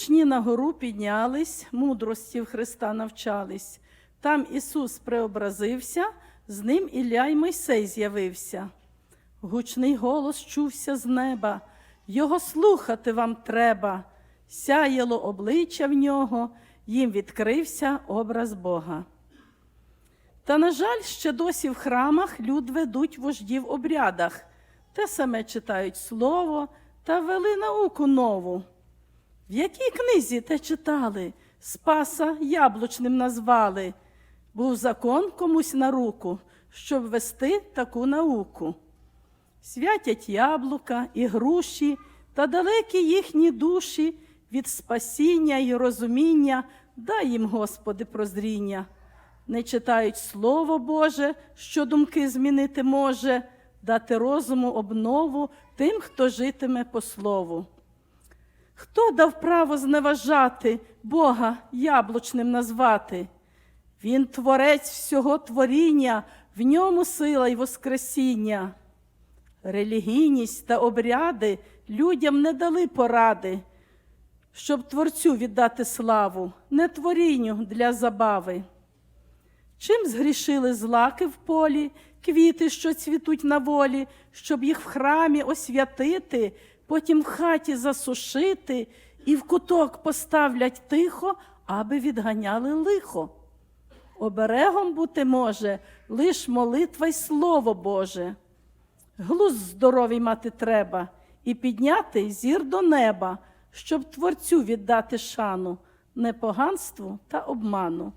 учні на гору піднялись, мудрості в Христа навчались. Там Ісус преобразився, з ним Ілля й Мойсей з'явився. Гучний голос чувся з неба. Його слухати вам треба. Сяяло обличчя в нього, їм відкрився образ Бога. Та, на жаль, ще досі в храмах люд ведуть вождів обрядах, те саме читають слово та вели науку нову. В якій книзі те читали? Спаса яблучним назвали. Був закон комусь на руку, щоб вести таку науку. Святять яблука і груші, та далекі їхні душі від спасіння і розуміння, дай їм, Господи, прозріння. Не читають Слово Боже, що думки змінити може, дати розуму обнову тим, хто житиме по слову. Хто дав право зневажати Бога яблучним назвати? Він творець всього творіння, в ньому сила й воскресіння. Релігійність та обряди людям не дали поради, щоб Творцю віддати славу, не творінню для забави. Чим згрішили злаки в полі, квіти, що цвітуть на волі, щоб їх в храмі освятити, потім в хаті засушити і в куток поставлять тихо, аби відганяли лихо. Оберегом бути може лиш молитва й слово Боже. Глузд здоровий мати треба і підняти зір до неба, щоб Творцю віддати шану, непоганству та обману.